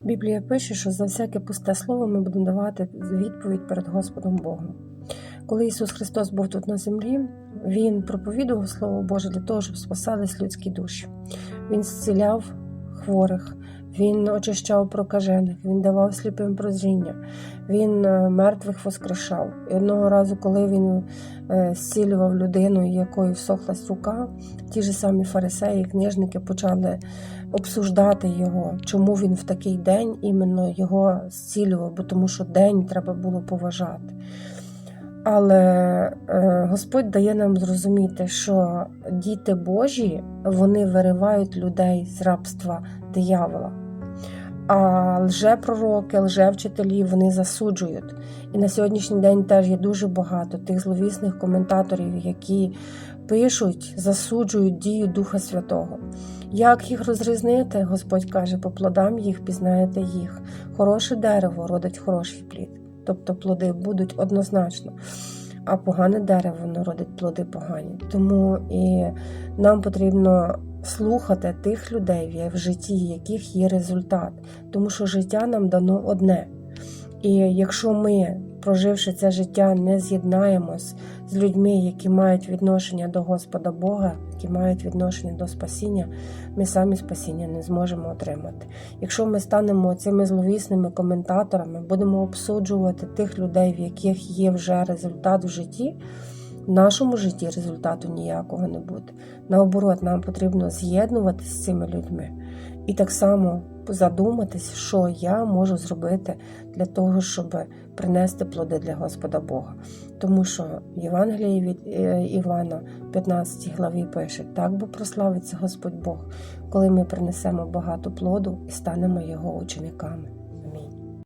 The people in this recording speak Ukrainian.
Біблія пише, що за всяке пусте слово ми будемо давати відповідь перед Господом Богом. Коли Ісус Христос був тут на землі, Він проповідував Слово Боже для того, щоб спасались людські душі. Він зціляв хворих, Він очищав прокажених, Він давав сліпим прозріння, Він е, мертвих воскрешав. І одного разу, коли він е, зцілював людину, якої всохлась рука, ті ж самі фарисеї, книжники почали обсуждати його, чому він в такий день іменно його зцілював, бо тому що день треба було поважати. Але е, Господь дає нам зрозуміти, що діти Божі вони виривають людей з рабства диявола. А лжепророки, лжевчителі вони засуджують. І на сьогоднішній день теж є дуже багато тих зловісних коментаторів, які пишуть, засуджують дію Духа Святого. Як їх розрізнити? Господь каже, по плодам їх пізнаєте їх. Хороше дерево родить хороший плід, тобто плоди будуть однозначно. А погане дерево воно родить плоди погані. Тому і нам потрібно слухати тих людей, в житті яких є результат, тому що життя нам дано одне. І якщо ми, проживши це життя, не з'єднаємось з людьми, які мають відношення до Господа Бога, які мають відношення до спасіння, ми самі спасіння не зможемо отримати. Якщо ми станемо цими зловісними коментаторами, будемо обсуджувати тих людей, в яких є вже результат в житті, в нашому житті результату ніякого не буде. Наоборот, нам потрібно з'єднуватися з цими людьми і так само задуматись, що я можу зробити для того, щоб принести плоди для Господа Бога. Тому що в Євангелії від е, Івана, 15 главі пише: так бо прославиться Господь Бог, коли ми принесемо багато плоду і станемо його учениками.